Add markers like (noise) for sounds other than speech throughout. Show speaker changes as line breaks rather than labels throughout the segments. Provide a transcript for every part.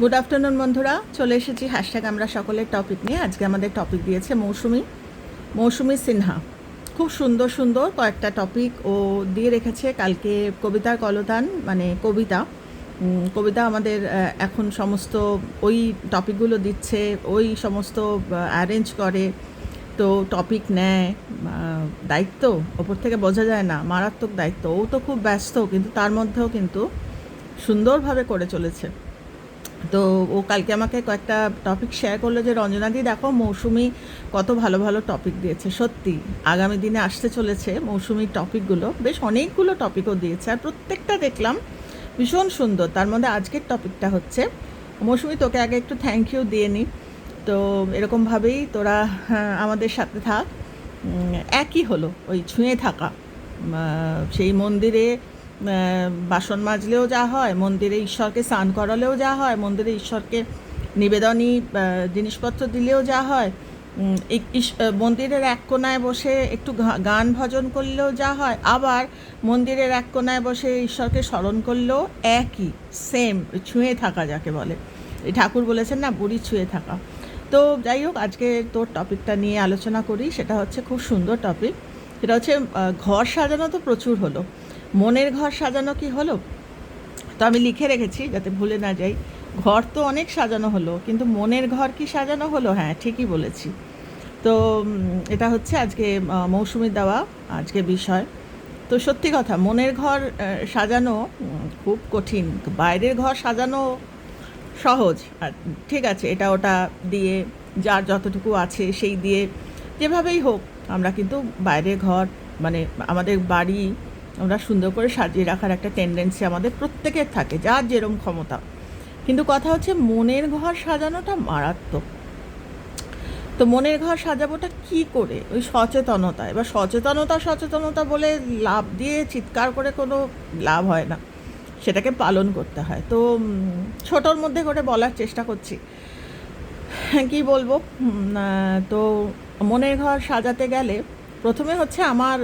Good afternoon বন্ধুরা। চলে এসেছি হ্যাশট্যাগ আমরা সকলের টপিক নিয়ে। আজকে আমাদের টপিক দিয়েছে মৌসুমি মৌসুমি সিনহা। খুব সুন্দর সুন্দর কয়েকটা টপিক ও দিয়ে রেখেছে। কালকে কবিতার কলতান মানে কবিতা। কবিতা আমাদের এখন সমস্ত ওই টপিকগুলো দিচ্ছে, ওই সমস্ত অ্যারেঞ্জ করে, তো টপিক নেয়। দায়িত্ব, ওপর থেকে বোঝা যায় না, মারাত্মক দায়িত্ব। ও তো খুব ব্যস্ত, কিন্তু তার মধ্যেও কিন্তু সুন্দরভাবে করে চলেছে। তো ও কালকে আমাকে কয়েকটা টপিক শেয়ার করল যে রঞ্জনাদি দেখো মৌসুমি কত ভালো ভালো টপিক দিয়েছে সত্যি। আগামী দিনে আসতে চলেছে মৌসুমির টপিকগুলো বেশ অনেকগুলো টপিকও দিয়েছে আর প্রত্যেকটা দেখলাম ভীষণ সুন্দর। তার মধ্যে আজকের টপিকটা হচ্ছে মৌসুমি তোকে আগে একটু থ্যাংক ইউ দিয়ে নি। তো এরকমভাবেই তোরা হ্যাঁ, আমাদের সাথে থাক। একই হলো ওই ছুঁয়ে থাকা। সেই মন্দিরে বাসন মাজলেও যা হয়, মন্দিরে ঈশ্বরকে স্নান করালেও যা হয়, মন্দিরে ঈশ্বরকে নিবেদনী জিনিসপত্র দিলেও যা হয় মন্দিরের এক কোনায় বসে একটু গান ভজন করলেও যা হয়, আবার মন্দিরের এক কোনায় বসে ঈশ্বরকে স্মরণ করলেও একই সেম ছুঁয়ে থাকা যাকে বলে। এই ঠাকুর বলেছেন, না, বুড়ি ছুঁয়ে থাকা। তো যাই হোক, আজকে তোর টপিকটা নিয়ে আলোচনা করি, সেটা হচ্ছে খুব সুন্দর টপিক। সেটা হচ্ছে ঘর সাজানো তো প্রচুর হলো। মনের ঘর সাজানো কি হলো? তো আমি লিখে রেখেছি, যাতে ভুলে না যাই। ঘর তো অনেক সাজানো হলো, কিন্তু মনের ঘর কি সাজানো হলো? হ্যাঁ ঠিকই বলেছি। তো এটা হচ্ছে আজকে মৌসুমি দেওয়া আজকে বিষয়। তো সত্যি কথা, মনের ঘর সাজানো খুব কঠিন। বাইরের ঘর সাজানো সহজ। আর ঠিক আছে, এটা ওটা দিয়ে, যার যতটুকু আছে সেই দিয়ে, যেভাবেই হোক, আমরা কিন্তু বাইরের ঘর মানে আমাদের বাড়ি আমরা সুন্দর করে সাজিয়ে রাখার একটা টেন্ডেন্সি আমাদের প্রত্যেকের থাকে, যার যেরম ক্ষমতা। কিন্তু কথা হচ্ছে মনের ঘর সাজানোটা মারাত্মক। তো মনের ঘর সাজাবোটা কি করে? ওই সচেতনতা এবার সচেতনতা সচেতনতা বলে লাভ দিয়ে চিৎকার করে কোনো লাভ হয় না। সেটাকে পালন করতে হয়। তো ছোটোর মধ্যে করে বলার চেষ্টা করছি। হ্যাঁ কী বলব? তো মনের ঘর সাজাতে গেলে প্রথমে হচ্ছে আমার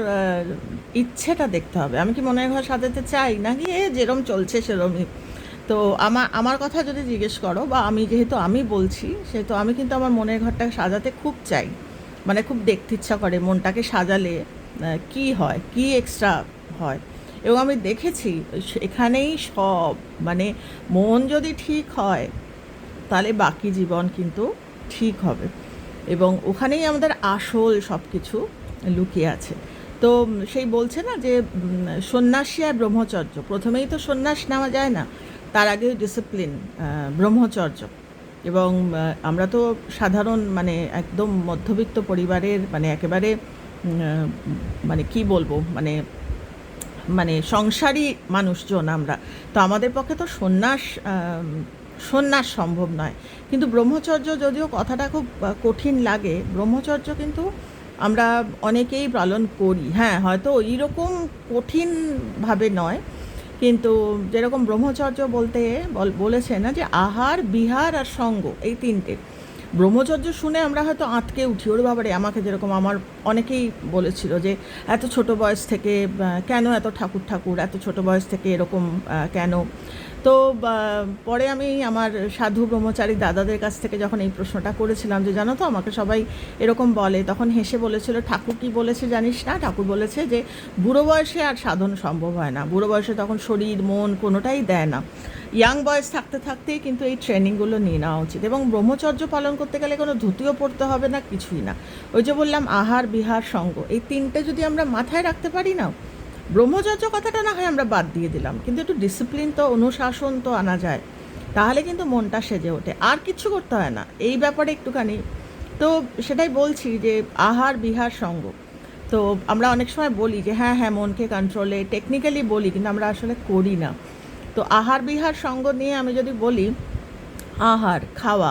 ইচ্ছেটা দেখতে হবে। আমি কি মনের ঘর সাজাতে চাই? নাকি এ যেরম চলছে সেরমই? তো আমার আমার কথা যদি জিজ্ঞেস করো, বা আমি যেহেতু আমি বলছি, সেহেতু আমি কিন্তু আমার মনের ঘরটাকে সাজাতে খুব চাই। মানে খুব দেখতে ইচ্ছা করে মনটাকে সাজালে কি হয়? কি এক্সট্রা হয়? এবং আমি দেখেছি এখানেই সব। মানে মন যদি ঠিক হয়, তাহলে বাকি জীবন কিন্তু ঠিক হবে। এবং ওখানেই আমাদের আসল সব কিছু লুকিয়ে আছে। তো সেই বলছে না যে সন্ন্যাসী আর ব্রহ্মচর্য, প্রথমেই তো সন্ন্যাস নেওয়া যায় না, তার আগে ডিসিপ্লিন ব্রহ্মচর্য। এবং আমরা তো সাধারণ মানে একদম মধ্যবিত্ত পরিবারের মানে একেবারে মানে কি বলব মানে মানে সংসারী মানুষজন আমরা। তো আমাদের পক্ষে তো সন্ন্যাস সন্ন্যাস সম্ভব নয়। কিন্তু ব্রহ্মচর্য যদিও কথাটা খুব কঠিন লাগে, ব্রহ্মচর্য কিন্তু আমরা অনেকেই পালন করি। হ্যাঁ হয়তো ওই রকম কঠিনভাবে নয়। কিন্তু যেরকম ব্রহ্মচর্য বলতে বল- বলেছে না যে আহার, বিহার আর সঙ্গ এই তিনটে। ব্রহ্মচর্য শুনে আমরা হয়তো আঁতকে উঠি, ওর বাবারে, আমাকে যেরকম আমার অনেকেই বলেছিল যে এত ছোট বয়স থেকে কেন এত ঠাকুর ঠাকুর, এত ছোট বয়স থেকে এরকম কেন? তো পরে আমি আমার সাধু ব্রহ্মচারী দাদাদের কাছ থেকে যখন এই প্রশ্নটা করেছিলাম যে, জানো তো, আমাকে সবাই এরকম বলে। তখন হেসে বলেছিল, ঠাকুর কি বলেছে জানিস না? ঠাকুর বলেছে যে, বুড়ো বয়সে আর সাধন সম্ভব হয় না। বুড়ো বয়সে তখন শরীর, মন কোনোটাই দেয় না। ইয়াং বয়স থাকতে থাকতেই কিন্তু এই ট্রেনিংগুলো নিয়ে নেওয়া উচিত এবং ব্রহ্মচর্য পালন করতে গেলে কোনো ধুতিও পড়তে হবে না, কিছুই না। ওই যে বললাম, আহার, বিহার, সঙ্গ। এই তিনটে যদি আমরা মাথায় রাখতে পারি না ব্রহ্মচর্য কথাটা না হয় আমরা বাদ দিয়ে দিলাম, কিন্তু একটু ডিসিপ্লিন তো, অনুশাসন তো আনা যায়, তাহলে কিন্তু মনটা সেজে ওঠে, আর কিচ্ছু করতে হয় না, এই ব্যাপারে একটুখানি। তো সেটাই বলছি যে, আহার বিহার সঙ্গ। তো আমরা অনেক সময় বলি যে হ্যাঁ হ্যাঁ মনকে কন্ট্রোলে টেকনিক্যালি বলি, কিন্তু আমরা আসলে করি না। তো আহার বিহার সঙ্গ নিয়ে আমি যদি বলি, আহার, খাওয়া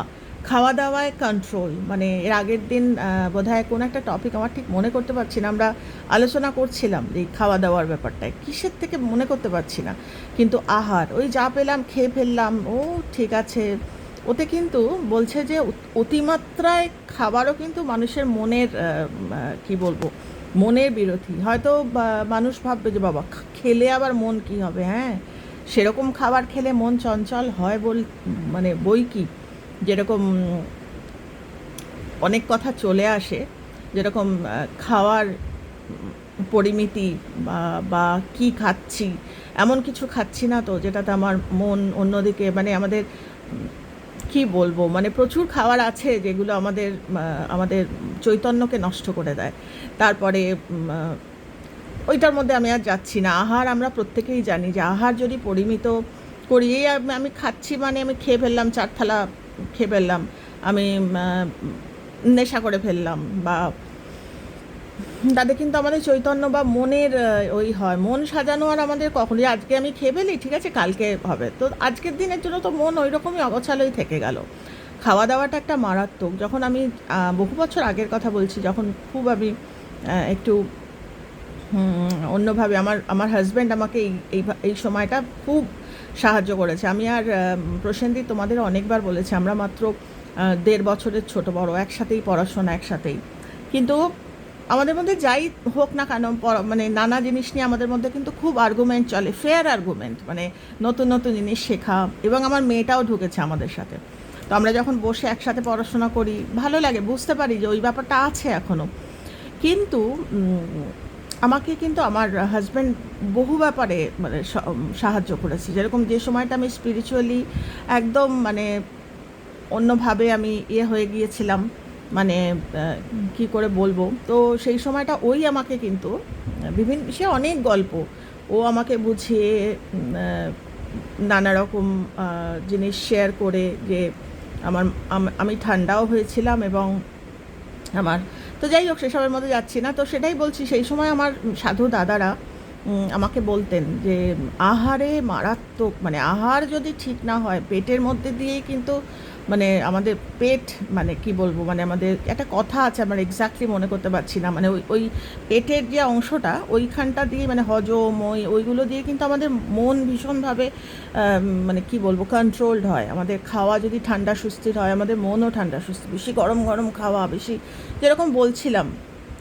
খাওয়া দাওয়ায় কন্ট্রোল মানে এর আগের দিন বোধ হয় কোনো একটা টপিক আমার ঠিক মনে করতে পারছি না, আমরা আলোচনা করছিলাম এই খাওয়া দাওয়ার ব্যাপারটায়, কিসের থেকে মনে করতে পারছি না, কিন্তু আহার, ওই যা পেলাম, খেয়ে ফেললাম, ও ঠিক আছে, ওতে কিন্তু বলছে যে অতিমাত্রায় খাবারও কিন্তু মানুষের মনের কি বলব, মনের বিরোধী, হয়তো মানুষ ভাববে যে বাবা খেলে আবার মন কি হবে হ্যাঁ সেরকম খাবার খেলে মন চঞ্চল হয় বল মানে বই কি? যেরকম অনেক কথা চলে আসে, যেরকম খাওয়ার পরিমিতি বা বা কি খাচ্ছি, এমন কিছু খাচ্ছি না তো, যেটাতে আমার মন অন্যদিকে মানে আমাদের, কি বলব মানে প্রচুর খাবার আছে যেগুলো আমাদের আমাদের চৈতন্যকে নষ্ট করে দেয়। তারপরে ওইটার মধ্যে আমি আর যাচ্ছি না। আহার আমরা প্রত্যেকেই জানি যে আহার যদি পরিমিত করি, এই আমি খাচ্ছি মানে আমি খেয়ে ফেললাম চার থালা খেয়ে ফেললাম। আমি নেশা করে ফেললাম বা তাতে কিন্তু আমাদের চৈতন্য বা মনের ওই হয়। মন সাজানো আর আমাদের কখনই। আজকে আমি খেয়ে ফেলি, ঠিক আছে, কালকে হবে। তো আজকের দিনের জন্য তো মন ওই রকমই অগোছালোই থেকে গেল। খাওয়া দাওয়াটা একটা মারাত্মক। যখন আমি বহু বছর আগের কথা বলছি, যখন খুব আমি একটু অন্যভাবে আমার আমার হাজব্যান্ড আমাকে এই এই সময়টা খুব সাহায্য করেছে। আমি আর আহ, প্রসেনজিৎ তোমাদের অনেকবার বলেছি আমরা মাত্র দেড় বছরের ছোট বড় একসাথেই পড়াশোনা একসাথেই। কিন্তু আমাদের মধ্যে যাই হোক না কেন মানে নানা জিনিস নিয়ে আমাদের মধ্যে কিন্তু খুব আর্গুমেন্ট চলে ফেয়ার আর্গুমেন্ট মানে নতুন নতুন জিনিস শেখা এবং আমার মেয়েটাও ঢুকেছে আমাদের সাথে। তো আমরা যখন বসে একসাথে পড়াশোনা করি ভালো লাগে বুঝতে পারি যে ওই ব্যাপারটা আছে এখনও কিন্তু আমাকে কিন্তু আমার হাজব্যান্ড বহু ব্যাপারে মানে সাহায্য করেছে। যেরকম যে সময়টা আমি স্পিরিচুয়ালি একদম মানে অন্যভাবে আমি ইয়ে হয়ে গিয়েছিলাম মানে কি করে বলব? তো সেই সময়টা ওই আমাকে কিন্তু, বিভিন্ন, সে অনেক গল্প। ও আমাকে বুঝিয়ে নানা রকম জিনিস শেয়ার করে যে আমার আমি ঠান্ডাও হয়েছিলাম এবং আমার তো যাই হোক, সেসবের মধ্যে যাচ্ছি না। তো সেটাই বলছি, সেই সময় আমার সাধু দাদারা আমাকে বলতেন যে, আহারে, মারাত্মক মানে আহার যদি ঠিক না হয়, পেটের মধ্যে দিয়েই কিন্তু মানে আমাদের পেট মানে কি বলব মানে আমাদের একটা কথা আছে, আমার এক্স্যাক্টলি মনে করতে পারছি না। মানে ওই ওই পেটের যে অংশটা, ওইখানটা দিয়ে মানে হজম, ওই, ওইগুলো দিয়ে কিন্তু আমাদের মন ভীষণভাবে মানে কি বলব কন্ট্রোলড হয়। আমাদের খাওয়া যদি ঠান্ডা সুস্থির হয়, আমাদের মনও ঠান্ডা সুস্থ বেশি গরম গরম খাওয়া, বেশি যেরকম বলছিলাম।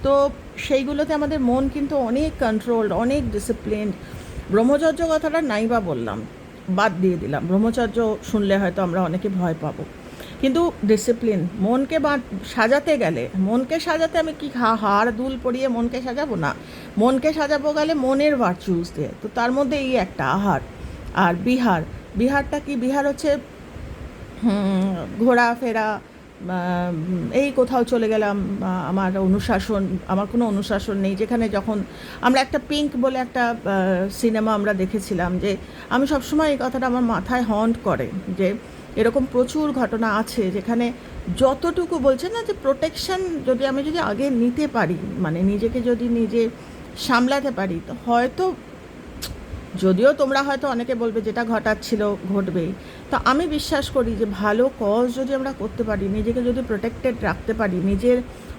তো সেইগুলোতে আমাদের মন কিন্তু অনেক কন্ট্রোলড অনেক ডিসিপ্লিনড ব্রহ্মচর্য কথাটা নাই বা বললাম। বাদ দিয়ে দিলাম। ব্রহ্মচর্য শুনলে হয়তো আমরা অনেকে ভয় পাবো। কিন্তু ডিসিপ্লিন মনকে বা সাজাতে গেলে, মনকে সাজাতে আমি কি হা- হাড় দুল পরিয়ে মনকে সাজাবো? না। মনকে সাজাবো গেলে মনের ভার্চুস দিয়ে। তো তার মধ্যে এই একটা আহার। আর বিহার। বিহারটা কি? বিহার হচ্ছে ঘোরা ঘোরাফেরা এই কোথাও চলে গেলাম আমার অনুশাসন, আমার কোনো অনুশাসন নেই। যেখানে যখন আমরা একটা পিঙ্ক বলে একটা সিনেমা আমরা দেখেছিলাম যে আমি সবসময় এই কথাটা আমার মাথায় হন্ট করে যে এরকম প্রচুর ঘটনা আছে যেখানে যতটুকু বলছে না যে প্রোটেকশন যদি আমি যদি আগে নিতে পারি মানে নিজেকে যদি নিজে সামলাতে পারি, তো হয়তো যদিও তোমরা হয়তো অনেকে বলবে যেটা ঘটাচ্ছিল, ঘটবেই। তো আমি বিশ্বাস করি যে ভালো কজ যদি আমরা করতে পারি, নিজেকে যদি প্রোটেক্টেড রাখতে পারি, নিজের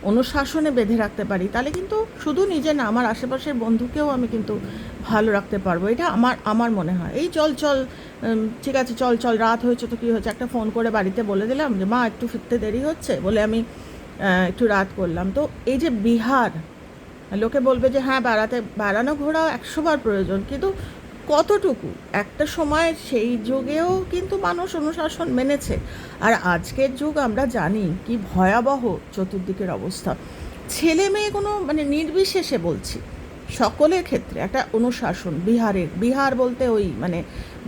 অনুশাসনে বেঁধে রাখতে পারি, তাহলে কিন্তু শুধু নিজে না, আমার আশেপাশের বন্ধুকেও আমি কিন্তু ভালো রাখতে পারব। এটা আমার আমার মনে হয়। এই চল চল ঠিক আছে, চল চল, রাত হয়েছে তো কী হয়েছে? একটা ফোন করে বাড়িতে বলে দিলাম যে, মা, একটু ফিরতে দেরি হচ্ছে? বলে আমি একটু রাত করলাম। তো এই যে বিহার, লোকে বলবে যে হ্যাঁ বেড়াতে বেড়ানো ঘোরা একশোবার প্রয়োজন। কিন্তু কতটুকু? একটা সময় সেই যুগেও কিন্তু মানুষ অনুশাসন মেনেছে। আর আজকের যুগ আমরা জানি কি ভয়াবহ চতুর্দিকের অবস্থা। ছেলে মেয়ে কোনো মানে নির্বিশেষে বলছি, সকলের ক্ষেত্রে একটা অনুশাসন, বিহারের, বিহার বলতে ওই মানে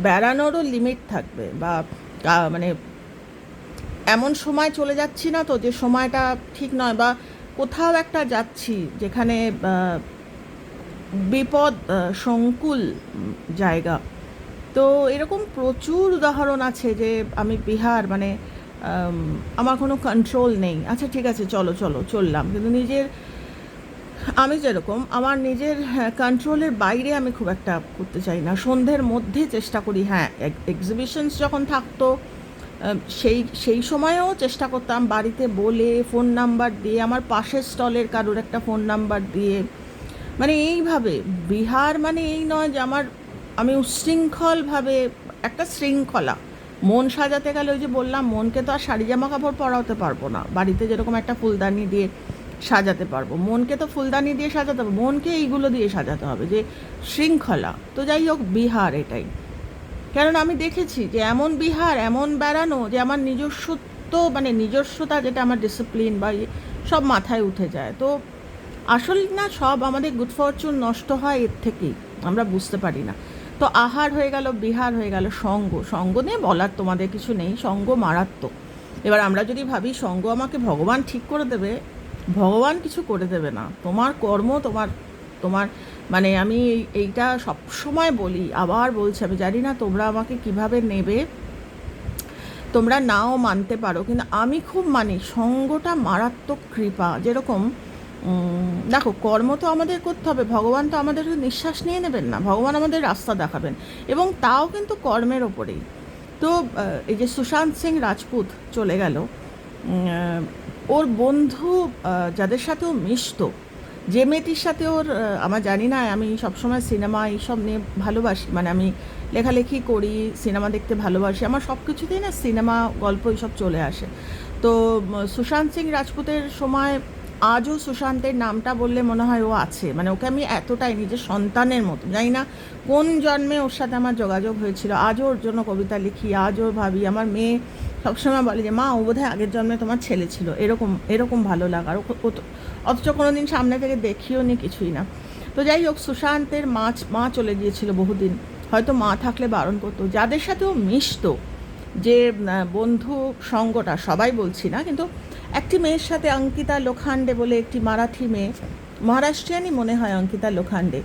বেড়ানোরও লিমিট থাকবে বা মানে এমন সময় চলে যাচ্ছি না তো যে সময়টা ঠিক নয় বা কোথাও একটা যাচ্ছি যেখানে বিপদ সংকুল জায়গা। তো এরকম প্রচুর উদাহরণ আছে যে আমি বিহার মানে আমার কোনো কন্ট্রোল নেই। আচ্ছা ঠিক আছে, চলো চলো, চললাম। কিন্তু নিজের, আমি যেরকম, আমার নিজের কন্ট্রোলের বাইরে আমি খুব একটা করতে চাই না। সন্ধ্যের মধ্যে চেষ্টা করি হ্যাঁ এক্সিবিশনস যখন থাকতো সেই সেই সময়েও চেষ্টা করতাম বাড়িতে বলে ফোন নাম্বার দিয়ে, আমার পাশের স্টলের কারোর একটা ফোন নাম্বার দিয়ে মানে এইভাবে বিহার মানে এই নয় যে আমার আমি উচ্ছৃঙ্খলভাবে একটা শৃঙ্খলা। মন সাজাতে গেলে ওই যে বললাম মনকে তো আর শাড়ি জামা কাপড় পরাতে পারব না। বাড়িতে যেরকম একটা ফুলদানি দিয়ে সাজাতে পারব। মনকে তো ফুলদানি দিয়ে সাজাতে হবে মনকে এইগুলো দিয়ে সাজাতে হবে যে শৃঙ্খলা। তো যাই হোক বিহার এটাই। কারণ আমি দেখেছি যে এমন বিহার এমন বেড়ানো যে আমার নিজস্বত্ব মানে নিজস্বতা যেটা আমার ডিসিপ্লিন বা ইয়ে, সব মাথায় উঠে যায়। তো আসল না সব আমাদের গুড ফরচুন নষ্ট হয় এর থেকেই আমরা বুঝতে পারি না। তো আহার হয়ে গেল, বিহার হয়ে গেল, সঙ্গ। সঙ্গ নিয়ে বলার তোমাদের কিছু নেই, সঙ্গ মারাত্মক। এবার আমরা যদি ভাবি সঙ্গ আমাকে ভগবান ঠিক করে দেবে, ভগবান কিছু করে দেবে না। তোমার কর্ম, তোমার তোমার মানে আমি এই- এইটা সবসময় বলি, আবার বলছি, আমি জানি না তোমরা আমাকে কীভাবে নেবে। তোমরা নাও মানতে পারো, কিন্তু আমি খুব মানি সঙ্গটা মারাত্মক কৃপা। যেরকম দেখো, কর্ম তো আমাদের করতে হবে, ভগবান তো আমাদের নিঃশ্বাস নিয়ে নেবেন না, ভগবান আমাদের রাস্তা দেখাবেন। এবং তাও কিন্তু কর্মের ওপরেই। তো এই যে সুশান্ত সিং রাজপুত চলে গেল ওর বন্ধু যাদের সাথে ও মিশতো, যে মেয়েটির সাথে ওর আমার জানি না, আমি সবসময় সিনেমা এইসব নিয়ে ভালোবাসি মানে আমি লেখালেখি করি, সিনেমা দেখতে ভালোবাসি, আমার সব কিছুতেই না সিনেমা, গল্প এইসব চলে আসে। তো সুশান্ত সিং রাজপুতের সময় আজও সুশান্তের নামটা বললে মনে হয় ও আছে। মানে ওকে আমি এতটাই নিজের সন্তানের মতো। জানি না কোন জন্মে ওর সাথে আমার যোগাযোগ হয়েছিল। আজও ওর জন্য কবিতা লিখি আজ আজও ভাবি। আমার মেয়ে সবসময় বলে যে, মা, ও বোধহয় আগের জন্মে তোমার ছেলে ছিল। এরকম এরকম ভালো লাগার অথচ কোনো দিন সামনে থেকে দেখিও নি কিছুই না। তো যাই হোক, সুশান্তের মা মা চলে গিয়েছিল বহুদিন। হয়তো মা থাকলে বারণ করতো। যাদের সাথে ও মিশতো যে বন্ধু সঙ্গটা, সবাই বলছি না, কিন্তু একটি মেয়ের সাথে অঙ্কিতা লোখান্ডে বলে একটি মারাঠি মেয়ে, মহারাষ্ট্রিয়ানই মনে হয় অঙ্কিতা লোখান্ডে।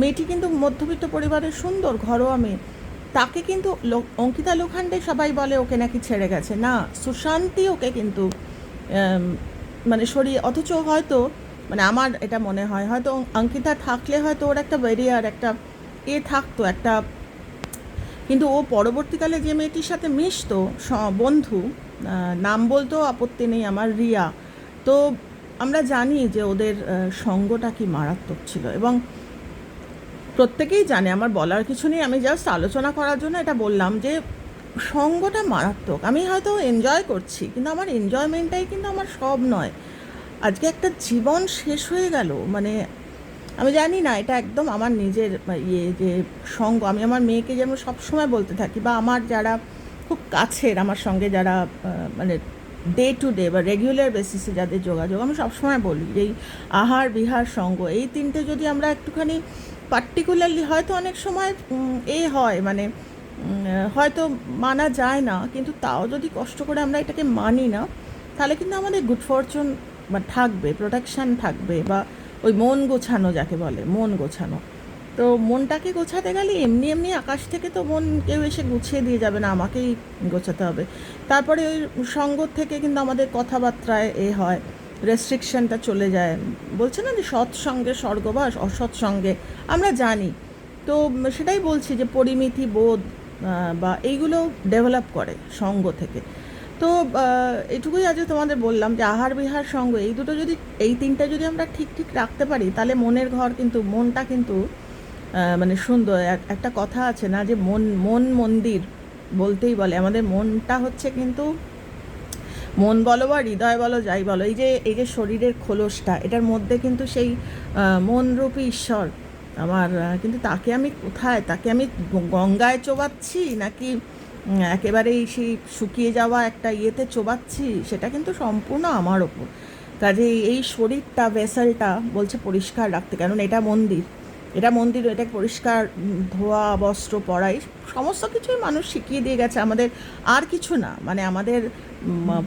মেয়েটি কিন্তু মধ্যবিত্ত পরিবারের সুন্দর, ঘরোয়া মেয়ে। তাকে কিন্তু অঙ্কিতা লোখান্ডে সবাই বলে ওকে নাকি ছেড়ে গেছে। না, সুশান্তি ওকে কিন্তু মানে সরিয়ে, অথচ হয়তো মানে আমার এটা মনে হয়, হয়তো অঙ্কিতা থাকলে হয়তো ওর একটা ব্যারিয়ার একটা এ থাকতো, একটা কিন্তু ও পরবর্তীকালে যে মেয়েটির সাথে মিশতো বন্ধু নাম বলতেও আপত্তি নেই আমার, রিয়া। তো আমরা জানি যে ওদের সঙ্গটা কি মারাত্মক ছিল এবং প্রত্যেকেই জানে, আমার বলার কিছু নেই। আমি জাস্ট আলোচনা করার জন্য এটা বললাম যে সঙ্গটা মারাত্মক। আমি হয়তো এনজয় করছি, কিন্তু আমার এনজয়মেন্টটাই কিন্তু আমার সব নয়। আজকে একটা জীবন শেষ হয়ে গেল মানে আমি জানি না, এটা একদম আমার নিজের ইয়ে যে সঙ্গ। আমি আমার মেয়েকে যেন সবসময় বলতে থাকি বা আমার যারা খুব কাছের আমার সঙ্গে যারা মানে ডে টু ডে বা রেগুলার বেসিসে যাদের যোগাযোগ, আমি সবসময় বলি যে এই আহার, বিহার, সঙ্গ, এই তিনটে যদি আমরা একটুখানি পার্টিকুলারলি হয়তো অনেক সময় এ হয় মানে হয়তো মানা যায় না, কিন্তু তাও যদি কষ্ট করে আমরা এটাকে মানি না, তাহলে কিন্তু আমাদের গুড ফরচুন বা থাকবে প্রোটেকশান থাকবে বা ওই মন গোছানো যাকে বলে, মন গোছানো। তো মনটাকে গোছাতে গেলে এমনি এমনি আকাশ থেকে তো মন কেউ এসে গুছিয়ে দিয়ে যাবে না, আমাকেই গোছাতে হবে। তারপরে ওই সঙ্গ থেকে কিন্তু আমাদের কথাবার্তায় এ হয় রেস্ট্রিকশনটা চলে যায়। বলছে না যে সৎসঙ্গে স্বর্গবাস অসৎসঙ্গে আমরা জানি। তো সেটাই বলছি যে পরিমিতি, বোধ বা এইগুলো ডেভেলপ করে সঙ্গ থেকে। তো এটুকুই আজকে তোমাদের বললাম যে আহার বিহার সঙ্গ, এই দুটো যদি, এই তিনটা যদি আমরা ঠিক ঠিক রাখতে পারি, তাহলে মনের ঘর কিন্তু, মনটা কিন্তু মানে সুন্দর, এক- একটা কথা আছে না যে মন মন মন্দির বলতেই বলে। আমাদের মনটা হচ্ছে কিন্তু মন বলো বা হৃদয় বলো, যাই বলো, এই যে এই যে শরীরের খোলসটা, এটার মধ্যে কিন্তু সেই মনরূপী ঈশ্বর আমার কিন্তু তাকে আমি কোথায়? তাকে আমি গঙ্গায় চোবাচ্ছি নাকি একেবারেই সেই শুকিয়ে যাওয়া একটা ইয়েতে চোবাচ্ছি? সেটা কিন্তু সম্পূর্ণ আমার ওপর। কাজে এই শরীরটা, ভেসেলটা বলছে পরিষ্কার রাখতে কারণ এটা মন্দির। এটা মন্দির, এটা পরিষ্কার ধোয়া, বস্ত্র পরাই সমস্ত কিছুই মানুষ শিখিয়ে দিয়ে গেছে। আমাদের আর কিছু না মানে আমাদের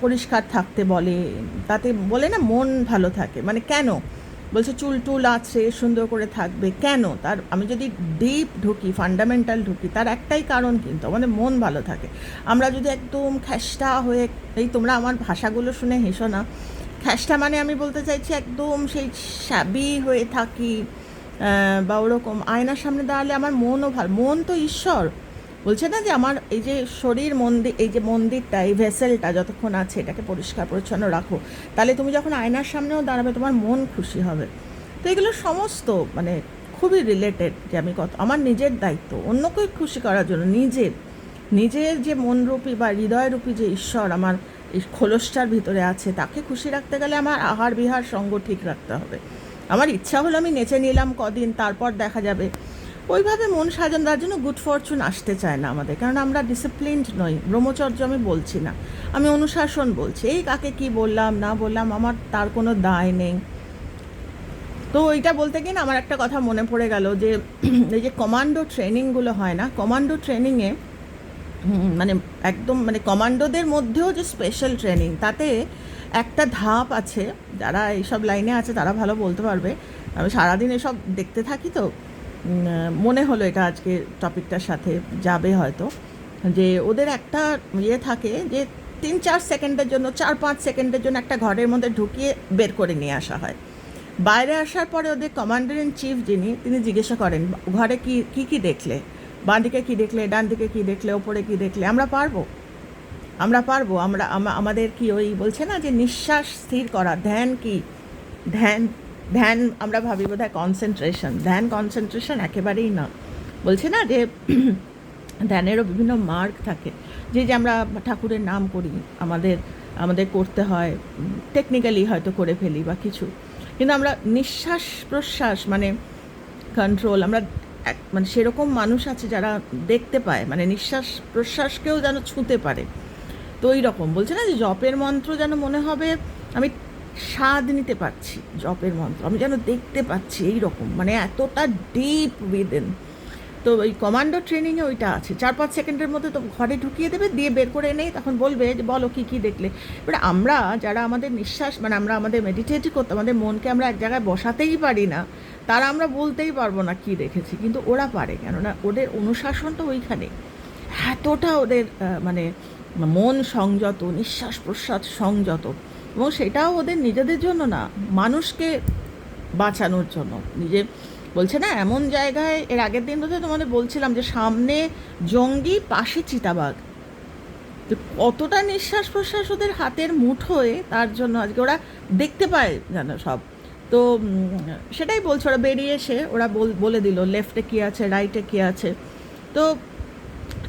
পরিষ্কার থাকতে বলে, তাতে বলে না মন ভালো থাকে। মানে কেন? বলছে চুল টুল আছে, সুন্দর করে থাকবে, কেন? তার, আমি যদি ডিপ ঢুকি ফান্ডামেন্টাল ঢুকি, তার একটাই কারণ কিন্তু আমাদের মন ভালো থাকে। আমরা যদি একদম খ্যাসটা হয়ে, এই তোমরা আমার ভাষাগুলো শুনে হেসো না। খ্যাসটা মানে আমি বলতে চাইছি একদম সেই শ্যাবি হয়ে থাকি বা ওরকম আয়নার সামনে দাঁড়ালে আমার মনও ভালো মন তো ঈশ্বর। বলছে না যে আমার এই যে শরীর মন্দির এই যে মন্দিরটা, এই ভেসেলটা যতক্ষণ আছে এটাকে পরিষ্কার পরিচ্ছন্ন রাখো, তাহলে তুমি যখন আয়নার সামনেও দাঁড়াবে তোমার মন খুশি হবে। তো এগুলো সমস্ত মানে খুবই রিলেটেড যে আমি কত আমার নিজের দায়িত্ব অন্যকে খুশি করার জন্য নিজের। নিজের যে মনরূপী বা হৃদয়রূপী যে ঈশ্বর আমার এই খোলসটার ভিতরে আছে, তাকে খুশি রাখতে গেলে আমার আহার বিহার সঙ্গ ঠিক রাখতে হবে। আমার ইচ্ছা হলো আমি নেচে নিলাম কদিন, তারপর দেখা যাবে। ওইভাবে মন সাজানো, তার জন্য গুড ফরচুন আসতে চায় না আমাদের, কারণ আমরা ডিসিপ্লিনড নই, ব্রহ্মচর্য আমি বলছি না, আমি অনুশাসন বলছি। এই কাকে কি বললাম, না বললাম, আমার তার কোনো দায় নেই। তো এইটা বলতে গিয়ে না আমার একটা কথা মনে পড়ে গেল যে, এই যে কমান্ডো ট্রেনিংগুলো হয় না কমান্ডো ট্রেনিংয়ে মানে একদম মানে কমান্ডোদের মধ্যেও যে স্পেশাল ট্রেনিং তাতে একটা ধাপ আছে, যারা এইসব লাইনে আছে তারা ভালো বলতে পারবে। আমি সারাদিন এসব দেখতে থাকি তো মনে হলো এটা আজকে টপিকটার সাথে যাবে হয়তো। যে ওদের একটা ইয়ে থাকে যে তিন চার সেকেন্ডের জন্য, চার পাঁচ সেকেন্ডের জন্য একটা ঘরের মধ্যে ঢুকিয়ে বের করে নিয়ে আসা হয়। বাইরে আসার পরে ওদের কমান্ডার ইন চিফ যিনি, তিনি জিজ্ঞাসা করেন, ঘরে কি কি কি দেখলে? বাঁ দিকে কী দেখলে? ডান দিকে কী দেখলে? ওপরে কী দেখলে? আমরা পারব? আমরা পারব, আমরা আমাদের কি ওই বলছে না যে নিঃশ্বাস স্থির করা, ধ্যান কি? ধ্যান ধ্যান আমরা ভাবি বোধ হয় কনসেন্ট্রেশন ধ্যান কনসেন্ট্রেশন একেবারেই না। বলছে না যে (clears throat) ধ্যানেরও বিভিন্ন মার্গ থাকে। যে যে আমরা ঠাকুরের নাম করি, আমাদের আমাদের করতে হয় টেকনিক্যালি হয়তো করে ফেলি বা কিছু। কিন্তু আমরা নিঃশ্বাস প্রশ্বাস মানে কন্ট্রোল আমরা এক- মানে সেরকম মানুষ আছে যারা দেখতে পায় মানে নিঃশ্বাস প্রশ্বাসকেও যেন ছুঁতে পারে। তো ওই রকম। বলছে না যে জপের মন্ত্র যেন মনে হবে আমি স্বাদ নিতে পারছি, জপের মন্ত্র। আমি যেন দেখতে পাচ্ছি এই রকম মানে এতটা ডিপ উইদিন তো ওই কমান্ডো ট্রেনিংয়ে ওইটা আছে। চার পাঁচ সেকেন্ডের মধ্যে তো ঘরে ঢুকিয়ে দেবে, দিয়ে বের করে এনেই তখন বলবে যে বলো কী কী দেখলে। এবার আমরা যারা আমাদের নিঃশ্বাস মানে আমরা আমাদের মেডিটেট করতে, আমাদের মনকে আমরা এক জায়গায় বসাতেই পারি না, তারা আমরা বলতেই পারব না কী দেখেছি। কিন্তু ওরা পারে কেননা ওদের অনুশাসনটা ওইখানে। এতটা ওদের মানে মন সংযত, নিঃশ্বাস প্রশ্বাস সংযত। এবং সেটাও ওদের নিজেদের জন্য না, মানুষকে বাঁচানোর জন্য। নিজে বলছে না, এমন জায়গায়, এর আগের দিন বোধহয় তোমাদের বলছিলাম যে সামনে জঙ্গি পাশে চিতাবাঘ। তো কতটা নিঃশ্বাস প্রশ্বাস ওদের হাতের মুঠোয়, তার জন্য আজকে ওরা দেখতে পায় জানো সব। তো সেটাই বলছে, ওরা বেরিয়ে এসে ওরা বলে দিল লেফটে কী আছে রাইটে কী আছে। তো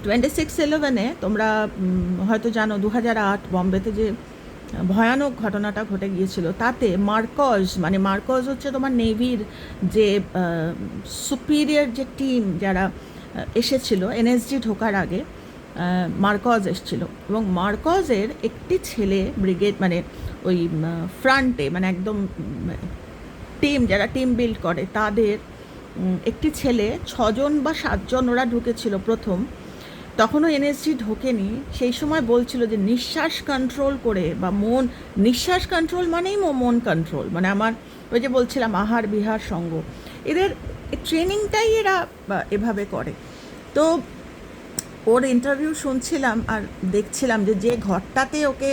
টোয়েন্টি সিক্স ইলেভেনে তোমরা হয়তো জানো দু হাজার আট বম্বেতে যে ভয়ানক ঘটনাটা ঘটে গিয়েছিল, তাতে মার্কজ মানে মার্কজ হচ্ছে তোমার নেভির যে সুপিরিয়র যে টিম যারা এসেছিল এনএসজি ঢোকার আগে মার্কজ এসেছিল। এবং মার্কজের একটি ছেলে ব্রিগেড মানে ওই ফ্রন্টে মানে একদম টিম, যারা টিম বিল্ড করে, তাদের একটি ছেলে, ছজন বা সাতজন ওরা ঢুকেছিল প্রথম। তখনও এনএসজি ঢোকেনি। সেই সময় বলছিল যে নিঃশ্বাস কন্ট্রোল করে বা মন, নিঃশ্বাস কন্ট্রোল মানেই মন কন্ট্রোল মানে আমার ওই যে বলছিলাম আহার বিহার সঙ্গ। এদের ট্রেনিংটাই এরা এভাবে করে। তো ওর ইন্টারভিউ শুনছিলাম আর দেখছিলাম যে যে ঘরটাতে ওকে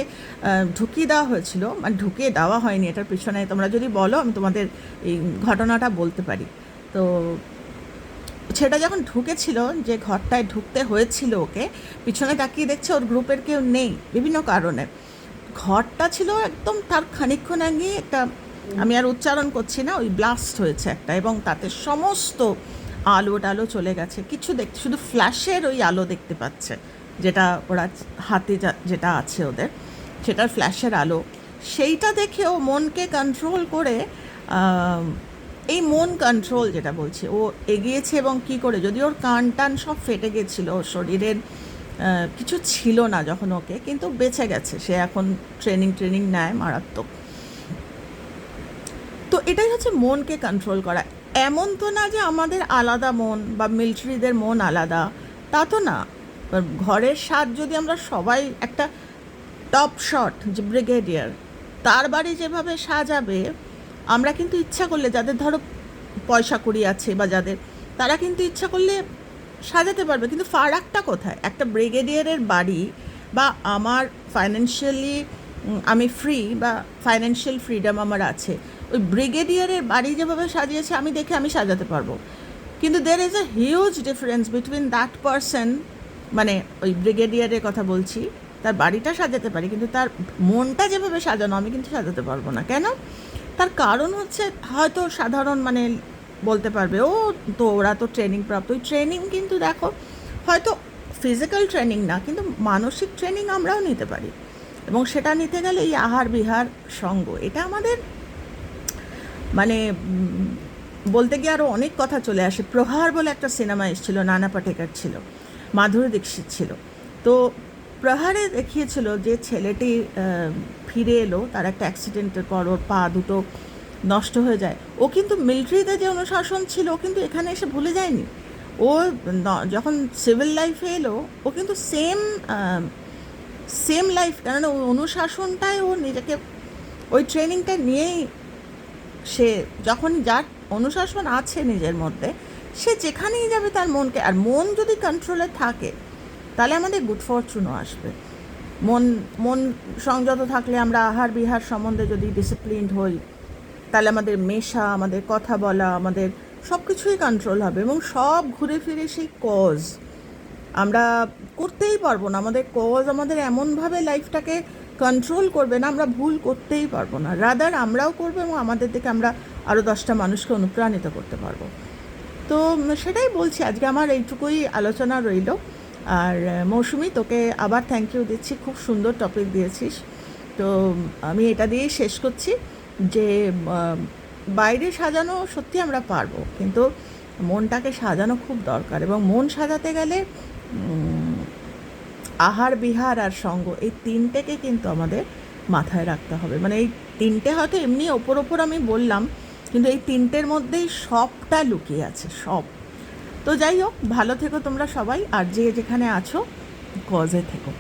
ঢুকিয়ে দেওয়া হয়েছিল মানে ঢুকিয়ে দেওয়া হয়নি, এটার পিছনে তোমরা যদি বলো, আমি তোমাদের এই ঘটনাটা বলতে পারি। তো সেটা যখন ঢুকেছিল, যে ঘরটায় ঢুকতে হয়েছিল ওকে, পিছনে তাকিয়ে দেখছে ওর গ্রুপের কেউ নেই, বিভিন্ন কারণে। ঘরটা ছিল একদম তার খানিকক্ষণ আগে একটা, আমি আর উচ্চারণ করছি না, ওই ব্লাস্ট হয়েছে একটা এবং তাতে সমস্ত আলো টালো চলে গেছে। কিছু দেখতে, শুধু ফ্ল্যাশের ওই আলো দেখতে পাচ্ছে, যেটা ওরা হাতে যেটা আছে ওদের, সেটার ফ্ল্যাশের আলো। সেইটা দেখে ও মনকে কন্ট্রোল করে এই মন কন্ট্রোল যেটা বলছে, ও এগিয়েছে এবং কি করে, যদি ওর কান টান সব ফেটে গেছিল, ওর শরীরের কিছু ছিল না যখন ওকে, কিন্তু বেঁচে গেছে, সে এখন ট্রেনিং ট্রেনিং নেয় মারাত্মক। তো এটাই হচ্ছে মনকে কন্ট্রোল করা। এমন তো না যে আমাদের আলাদা মন বা মিলিটারিদের মন আলাদা, তা তো না। ঘরের স্বাদ যদি আমরা সবাই একটা টপ শট যে ব্রিগেডিয়ার তার বাড়ি যেভাবে সাজাবে আমরা কিন্তু ইচ্ছা করলে, যাদের ধরো পয়সা কুড়ি আছে বা যাদের, তারা কিন্তু ইচ্ছা করলে সাজাতে পারবে। কিন্তু ফারাকটা কোথায়? একটা ব্রিগেডিয়ারের বাড়ি বা আমার ফাইন্যান্সিয়ালি আমি ফ্রি বা ফাইন্যান্সিয়াল ফ্রিডম আমার আছে। ওই ব্রিগেডিয়ারের বাড়ি যেভাবে সাজিয়েছে, আমি দেখে আমি সাজাতে পারব। কিন্তু there is a huge difference between that person মানে ওই ব্রিগেডিয়ারের কথা বলছি, তার বাড়িটা সাজাতে পারি, কিন্তু তার মনটা যেভাবে সাজানো, আমি কিন্তু সাজাতে পারব না। কেন? তার কারণ হচ্ছে হয়তো সাধারণ মানে বলতে পারবে, ও তো ওরা তো ট্রেনিং প্রাপ্ত। ওই ট্রেনিং কিন্তু দেখো, হয়তো ফিজিক্যাল ট্রেনিং না, কিন্তু মানসিক ট্রেনিং আমরাও নিতে পারি। এবং সেটা নিতে গেলে এই আহার বিহার সঙ্গ, এটা আমাদের মানে বলতে গিয়ে আরও অনেক কথা চলে আসে। প্রহার বলে একটা সিনেমা এসেছিল, নানা পাটেকার ছিল, মাধুরী দীক্ষিত ছিল। তো প্রহারে দেখিয়েছিল যে ছেলেটি ফিরে এলো, তার একটা অ্যাক্সিডেন্টের পর ওর পা দুটো নষ্ট হয়ে যায়। ও কিন্তু মিলিটারিতে যে অনুশাসন ছিল, ও কিন্তু এখানে এসে ভুলে যায়নি। ও যখন সিভিল লাইফে এলো, ও কিন্তু সেম সেম লাইফ কারণ ওই অনুশাসনটাই ও নিজেকে, ওই ট্রেনিংটা নিয়েই সে যখন যার অনুশাসন আছে নিজের মধ্যে, সে যেখানেই যাবে তার মনকে, আর মন যদি কন্ট্রোলে থাকে তাহলে আমাদের গুড ফরচুনও আসবে। মন মন সংযত থাকলে আমরা আহার বিহার সম্বন্ধে যদি ডিসিপ্লিনড হই, তাহলে আমাদের মেশা, আমাদের কথা বলা, আমাদের সব কিছুই কন্ট্রোল হবে এবং সব ঘুরে ফিরে সেই কজ আমরা করতেই পারব না। আমাদের কজ আমাদের এমনভাবে লাইফটাকে কন্ট্রোল করবে না, আমরা ভুল করতেই পারব না। রাদার আমরাও করব এবং আমাদের দিকে আমরা আরও দশটা মানুষকে অনুপ্রাণিত করতে পারব। তো সেটাই বলছি, আজকে আমার এইটুকুই আলোচনা রইল। আর মৌসুমি, তোকে আবার থ্যাংক ইউ দিচ্ছি। খুব সুন্দর টপিক দিয়েছিস। তো আমি এটা দিয়েই শেষ করছি যে বাইরে সাজানো সত্যি আমরা পারব, কিন্তু মনটাকে সাজানো খুব দরকার এবং মন সাজাতে গেলে আহার, বিহার আর সঙ্গ এই তিনটেকে কিন্তু আমাদের মাথায় রাখতে হবে। মানে এই তিনটে হয়তো এমনি ওপর ওপর আমি বললাম, কিন্তু এই তিনটের মধ্যেই সবটা লুকিয়ে আছে, সব। তো যাই হোক ভালো থেকো তোমরা সবাই আর যে যেখানে আছো কজে থেকো।